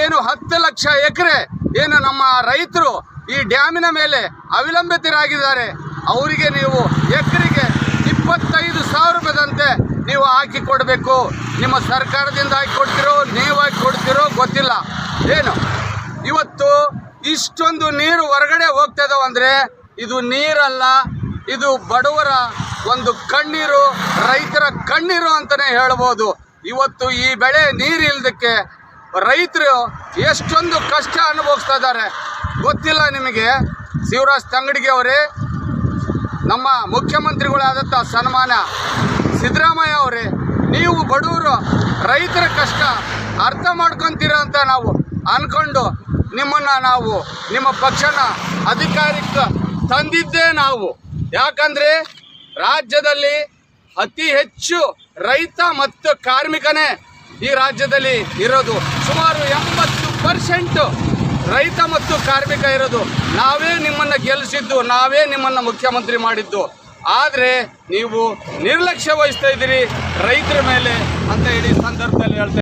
ಏನು ಹತ್ತು ಲಕ್ಷ ಎಕರೆ ಏನು ನಮ್ಮ ರೈತರು ಈ ಡ್ಯಾಮಿನ ಮೇಲೆ ಅವಲಂಬಿತರಾಗಿದ್ದಾರೆ. ಅವರಿಗೆ ನೀವು ಎಕರೆಗೆ ಇಪ್ಪತ್ತೈದು ಸಾವಿರ ರೂಪಾಯಿದಂತೆ ನೀವು ಹಾಕಿ ಕೊಡಬೇಕು. ನಿಮ್ಮ ಸರ್ಕಾರದಿಂದ ಹಾಕಿ ಕೊಡ್ತಿರೋ, ನೀವು ಹಾಕಿ ಕೊಡ್ತಿರೋ ಗೊತ್ತಿಲ್ಲ. ಏನು? ಇವತ್ತು ಇಷ್ಟೊಂದು ನೀರು ಹೊರಗಡೆ ಹೋಗ್ತಾ ಇದಾವೆ ಅಂದರೆ ಇದು ನೀರಲ್ಲ, ಇದು ಬಡವರ ಒಂದು ಕಣ್ಣೀರು, ರೈತರ ಕಣ್ಣೀರು ಅಂತಲೇ ಹೇಳ್ಬೋದು. ಇವತ್ತು ಈ ಬೆಳೆ ನೀರಿಲ್ದಕ್ಕೆ ರೈತರು ಎಷ್ಟೊಂದು ಕಷ್ಟ ಅನುಭವಿಸ್ತಾ ಇದ್ದಾರೆ. ಗೊತ್ತಿಲ್ಲ ನಿಮಗೆ. ಶಿವರಾಜ್ ತಂಗಡಿಗೆ ಅವರೇ, ನಮ್ಮ ಮುಖ್ಯಮಂತ್ರಿಗಳಾದಂಥ ಸನ್ಮಾನ ಸಿದ್ದರಾಮಯ್ಯ ಅವರೇ, ನೀವು ಬಡವರು, ರೈತರ ಕಷ್ಟ ಅರ್ಥ ಮಾಡ್ಕೊತೀರ ಅಂತ ನಾವು ಅನ್ಕೊಂಡು ನಿಮ್ಮನ್ನು ನಾವು, ನಿಮ್ಮ ಪಕ್ಷನ ಅಧಿಕಾರಕ್ಕೆ ತಂದಿದ್ದೇ ನಾವು. ಯಾಕಂದರೆ ರಾಜ್ಯದಲ್ಲಿ ಅತಿ ಹೆಚ್ಚು ರೈತ ಮತ್ತು ಕಾರ್ಮಿಕನೇ ಈ ರಾಜ್ಯದಲ್ಲಿ ಇರೋದು ಸುಮಾರು ಎಂಬತ್ತು ಪರ್ಸೆಂಟು ರೈತ ಮತ್ತು ಕಾರ್ಮಿಕ ಇರೋದು. ನಾವೇ ನಿಮ್ಮನ್ನು ಗೆಲ್ಲಿಸಿದ್ದು ನಾವೇ ನಿಮ್ಮನ್ನು ಮುಖ್ಯಮಂತ್ರಿ ಮಾಡಿದ್ದು. ಆದರೆ ನೀವು ನಿರ್ಲಕ್ಷ್ಯ ವಹಿಸ್ತಾ ಇದ್ದೀರಿ ರೈತರ ಮೇಲೆ ಅಂತ ಹೇಳಿ ಸಂದರ್ಭದಲ್ಲಿ ಹೇಳ್ತಾ